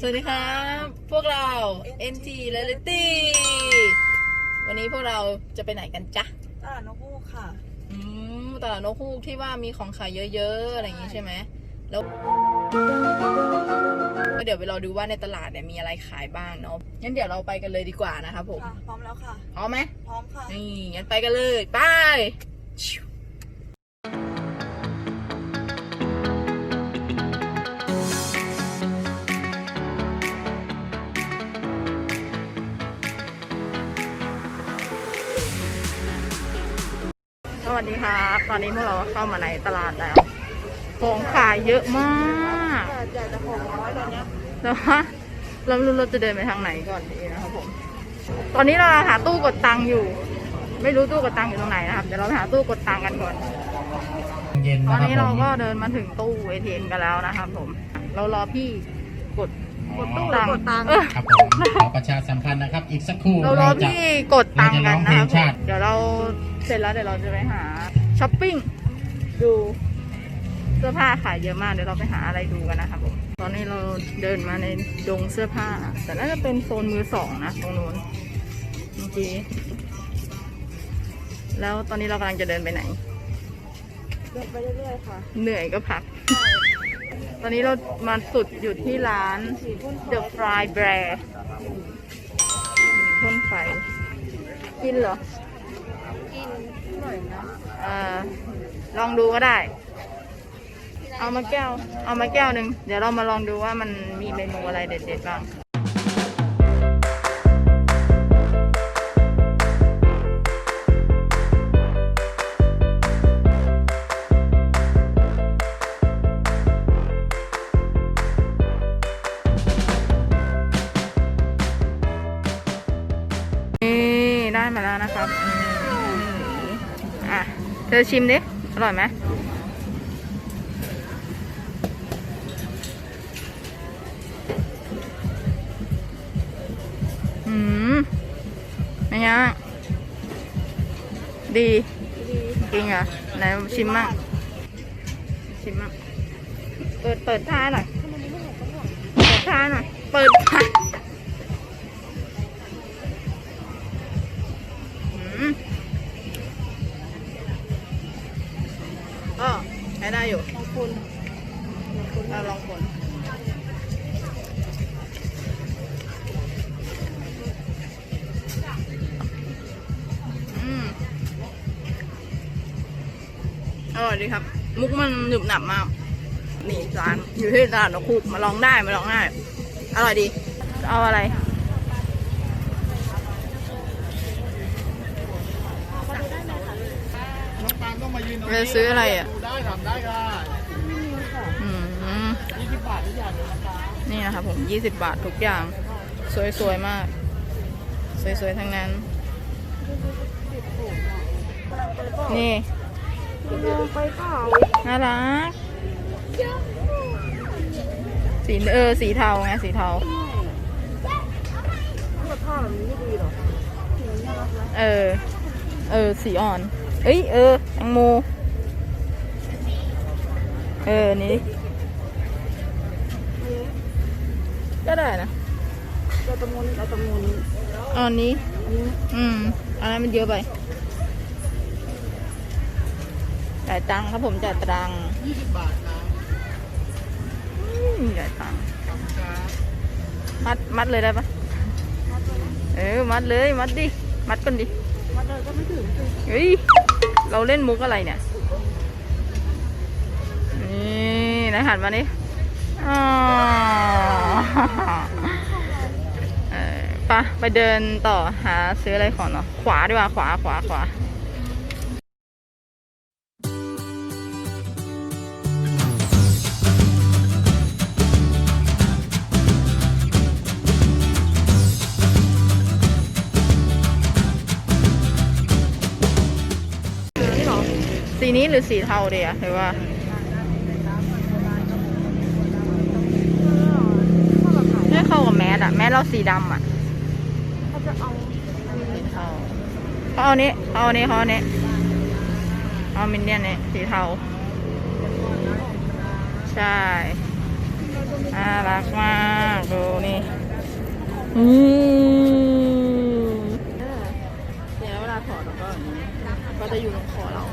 สวัสดีครับ พวกเรา NT Reality วันนี้พวกเราจะไปไหนกันจ๊ะตลาดนกฮูกค่ะ อืมตลาดนกฮูกที่ว่ามีของขายเยอะๆ อะไรอย่างงี้ใช่ไหมแล้วก็เดี๋ยวไปรอดูว่าในตลาดเนี่ยมีอะไรขายบ้างเนาะงั้นเดี๋ยวเราไปกันเลยดีกว่านะครับผมค่ะ พร้อมแล้วค่ะ พร้อมไหมพร้อมค่ะ นี่งั้นไปกันเลย ไป ดีครับ ตอนนี้พวกเราเข้ามาในตลาดแล้ว ของขายเยอะมากแต่ใหญ่แต่ของน้อยตอนเนี้ยแต่ว่าเราไม่รู้เราจะเดินไปทางไหนก่อนดีนะครับผม ตอนนี้เราหาตู้กดตังค์อยู่ ไม่รู้ตู้กดตังค์อยู่ตรงไหนนะครับ เดี๋ยวเราไปหาตู้กดตังค์กันก่อนเย็นตอนนะครับนี้ผเรามก็เดินมาถึงตู้ ATM กันแล้วนะครับผม เรารอพี่ กดกดตู้หรือกดตังค์เออครับผมขอประชาสัมพันธ์นะครับ อีกสักครู่เรารอจะ พี่กดตังค์กันนะครับเราจะร้องเพลงชาติ เดี๋ยวเราเสร็จแล้วเดี๋ยวเราจะไปหาช้อปปิ้งดูเสื้อผ้าขายเยอะมากเดี๋ยวเราไปหาอะไรดูกันนะครับผมตอนนี้เราเดินมาในดงเสื้อผ้า แต่น่าจะเป็นโซนมือสองนะตรงนู้นเมื่อกี้แล้วตอนนี้เรากำลังจะเดินไปไหน เดินไปเรื่อยๆค่ะ เหนื่อยก็พัก ตอนนี้เรามาสุดอยู่ที่ร้าน The Fry Bread พ่นไฟ กินเหรอ กินหน่อยนะเออลองดูก็ได้ เอามาแก้ว เอามาแก้วหนึ่ง เดี๋ยวเรามาลองดูว่ามันมีเมนูอะไรเด็ดๆบ้าง เธอชิมดิ อร่อยไหมอืมเป็นไงดี จริงเหรอ ไหนชิมมั่งชิมมั่งเปิด เปิดท่าหน่อย เปิดท่าหน่อย เปิดท่า อร่อยดีครับ มุกมันหนึบหนับมาก นี่ร้านอยู่ที่ตลาดนกคูกมาลองได้มาลองได้อร่อยดี เอาอะไรน้องปานต้องมายืนตรงจะซื้ออะไรอะดูได้ทำได้ค่ะอืมยี่สิบบาททุกอย่างเลยนะครับนี่นะครับผม20บาททุกอย่าง สวยๆมาก สวยๆทั้งนั้น นี่ ไปเปล่าน่ารัก สีเออสีเทาไงสีเทา เสื้อผ้าแบบนี้ไม่ดีหรอสีน่ารักไหมเออ เออ สีอ่อน เอ้ย เออแตงโม เออ นี่ ก็ได้นะเราตะมูลเราตะมูลเอาอันนี้อันนี้ อืมอันนั้นมันเยอะไป จ่ายตังค์ครับผมจ่ายตังค์ยี่สิบบาทครับอืมจ่ายตังค์มัดมัดเลยได้ปะเออ มัดเลย มัดดิ มัดก่อนดิมาเดินก็ไม่ถึงสิเฮ้ย เราเล่นมุกอะไรเนี่ย นี่นะหันมานี่อ๋อเออไปะไปเดินต่อหาซื้ออะไรก่อนเนาะขวาดีกว่าขวาขวาขวา สีนี้หรือสีเทาเดียหรือว่าไม่เข้ากับแมสอะแมสเราสีดำอะเขาจะเอาสีเทาเขาเอานี้เขาเอานี้เขาเอานี้เอามินเนี่ยนนี่สีเทา ใช่น่ารักมากดูนี่นี่เดี๋ยวเวลาถอดเราก็ก็จะอยู่ตรงคอเรา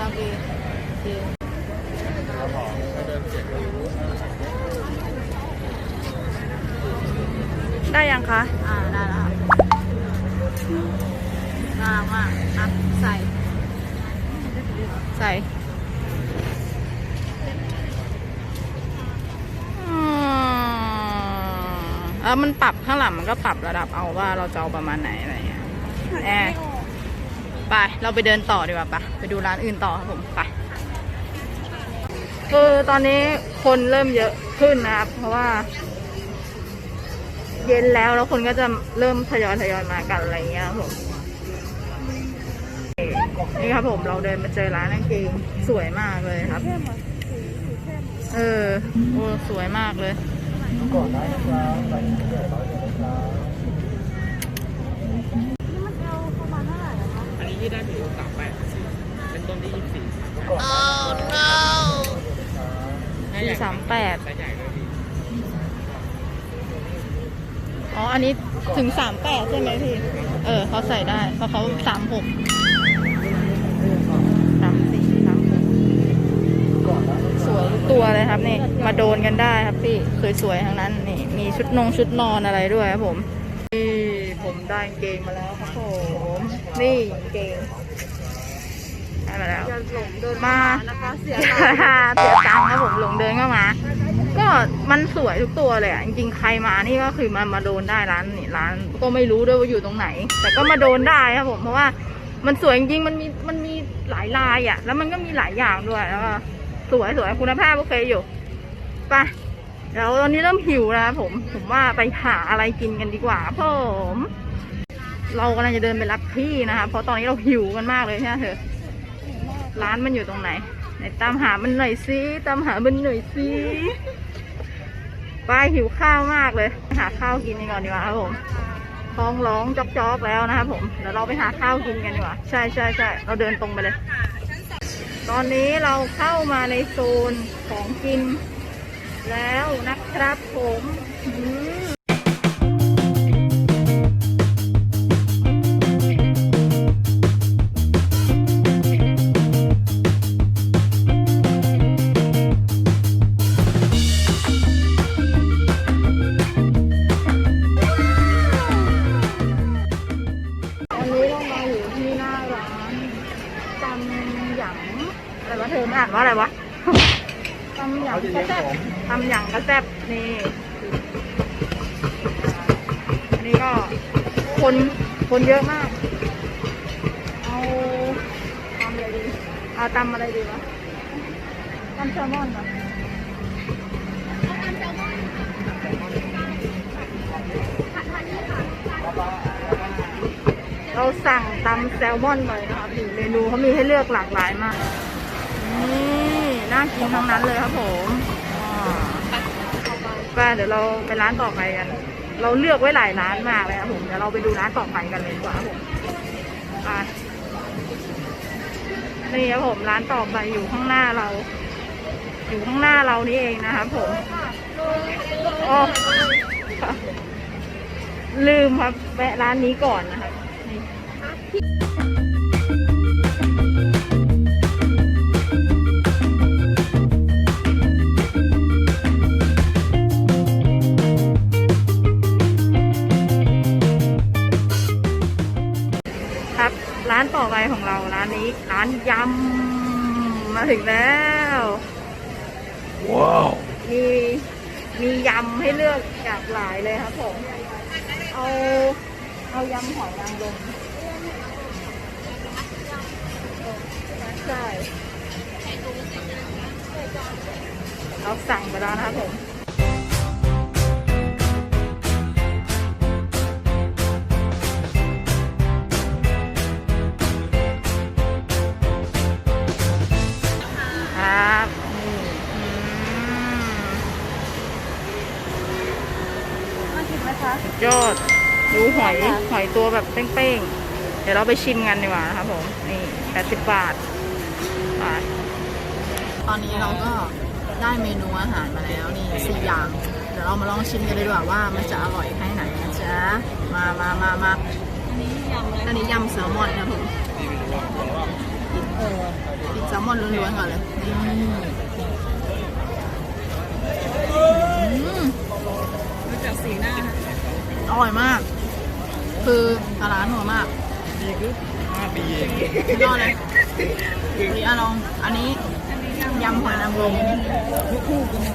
รักดีดี ได้ยังคะ อ่า ได้แล้วครับน่ารักมากอะใส่ ใส่อืมแล้วมันปรับข้างหลังมันก็ปรับระดับเอาว่าเราจะเอาประมาณไหนอะไรเงี้ยแอร์ไป เราไปเดินต่อดีกว่าปะไปดูร้านอื่นต่อครับผม ไป คือตอนนี้คนเริ่มเยอะขึ้นนะครับ เพราะว่า เย็นแล้วแล้วคนก็จะเริ่มทยอยทยอยมากันอะไรเงี้ยครับผมนี่ครับผมเราเดินมาเจอร้านกางเกงสวยมากเลยครับ เออโอ้สวยมากเลยอันนี้ยี่ได้ถึงสามแปดเป็นต้นที่ยี่สิบสี่ สี่สามแปดแต่ใหญ่เลยพี่อ๋อ อันนี้ถึงสามแปดใช่ไหมพี่ เออเขาใส่ได้ เพราะเขาสามหกสามสี่สามหกสวยทุกตัวเลยครับนี่ มาโดนกันได้ครับพี่ สวยๆทั้งนั้นนี่ มีชุดนงชุดนอนอะไรด้วยครับผม นี่ผมได้กางเกงมาแล้วครับผม นี่กางเกง ได้มาแล้วอย่าหลงเดินมานะคะเสียเสียตังค์ครับผมหลงเดินเข้ามา ก็มันสวยทุกตัวเลยอะจริงๆใครมานี่ก็คือมามาโดนได้ร้านนี่ร้าน ก็ไม่รู้ด้วยว่าอยู่ตรงไหน แต่ก็มาโดนได้ครับผมเพราะว่ามันสวยจริงๆมันมีมันมีหลายลายอะ แล้วมันก็มีหลายอย่างด้วยแล้วก็สวยสวยคุณภาพโอเคอยู่ไปเดี๋ยวตอนนี้เริ่มหิวแล้วครับผม ผมว่าไปหาอะไรกินกันดีกว่าครับผม เรากำลังจะเดินไปรับพี่นะคะเพราะตอนนี้เราหิวกันมากเลยใช่ไหมเธอ ร้านมันอยู่ตรงไหน ไหนตามหามันหน่อยสิตามหามันหน่อยสิไปหิวข้าวมากเลย หาข้าวกินก่อนดีกว่าครับผมท้องร้องจอกๆแล้วนะครับผมเดี๋ยวเราไปหาข้าวกินกันดีกว่า ใช่ใช่ใช่เราเดินตรงไปเลย ตอนนี้เราเข้ามาในโซนของกินแล้วนะครับผม ตำหยังกระแซบตำหยังกระแซบนี่อันนี้ก็คนคนเยอะมาก เอาตำอะไรดีเอาตำอะไรดีวะตำแซลมอนเหรอเราสั่งตำแซลมอนไปนะคะเมนูเขามีให้เลือกหลากหลายมากนี่ น่ากินทั้งนั้นเลยครับผมอ่าไปเดี๋ยวเราไปร้านต่อไปกัน เราเลือกไว้หลายร้านมากเลยครับผมเดี๋ยวเราไปดูร้านต่อไปกันเลยดีกว่าครับผมไปนี่ครับผมร้านต่อไปอยู่ข้างหน้าเรา อยู่ข้างหน้าเรานี่เองนะครับผมอ๋อลืมครับแวะร้านนี้ก่อนนะครับนี่ครับ ต่อไปของเราร้านนี้ ร้านยำมาถึงแล้ว ว้าวมีมียำให้เลือกจากหลายเลยครับผมเอาเอายำหอยนางรมใช่เราสั่งไปแล้วนะครับผม นไหมคะสุดยอดดูหอยหอยตัวแบบเป้งๆ เดี๋ยวเราไปชิมกันดีกว่านะครับผม นี่แปดสิบบาทไปตอนนี้เราก็ได้เมนูอาหารมาแล้วนี่สี่อย่าง เดี๋ยวเรามาลองชิมกันเลยดีกว่าว่ามันจะอร่อยแค่ไหนนะจ๊ะ มามามามาอันนี้ยำอะไรอันนี้ยำแซลมอนนะผมกินแซลมอนล้วนๆก่อนเลยอืมดูจากสีหน้า อร่อยมาก คือปลาร้าหนัวมากปีคือห้าปีเองไม่รอดเลยนี่อะลองอันนี้ยำหอยนางรม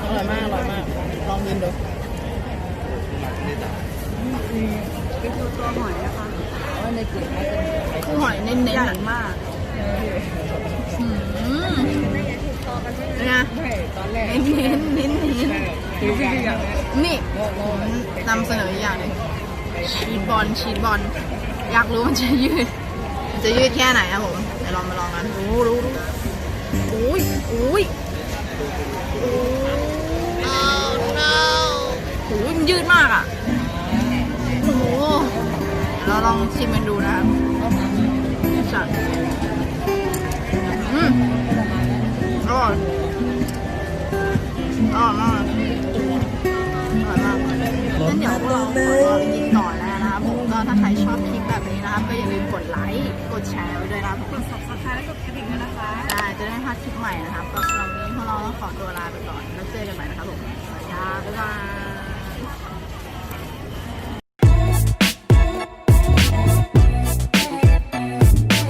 อร่อยมากอร่อยมาก ลองกินดูเป็นตัวตัวหอยนะคะคือหอยเน้นๆใหญ่อะมากอืมไม่ใหญ่ถูกต่อกันไม่เป็นไงไม่ตอนแรกเน้นเน้นเน้นเน้นคือจริงๆอะ นี่ผมนำเสนออีกอย่างหนึ่งชีสบอลชีสบอลอยากรู้มันจะยืด มันจะยืดแค่ไหนครับผมเดี๋ยวลองมาลองกันรู้รู้รู้อุ้ยอุ้ยโอ้ยมันยืดมากอะโอ้โหเราลองชิมกันดูนะครับจัดอืมอร่อย อร่อยมากอร่อยมากงั้นเดี๋ยวพวกเราขอตัวไปกินก่อนแล้วนะครับผมก็ถ้าใครชอบคลิปแบบนี้นะครับ ก็อย่าลืมกดไลค์กดแชร์ไว้ด้วยนะครับผมกด subscribe และกดกระดิ่งด้วยนะคะได้จะได้ไม่พลาดคลิปใหม่นะครับก็สำหรับวันนี้พวกเราต้องขอตัวลาไปก่อนแล้วเจอกันใหม่นะครับผมสวัสดีครับบ๊ายบาย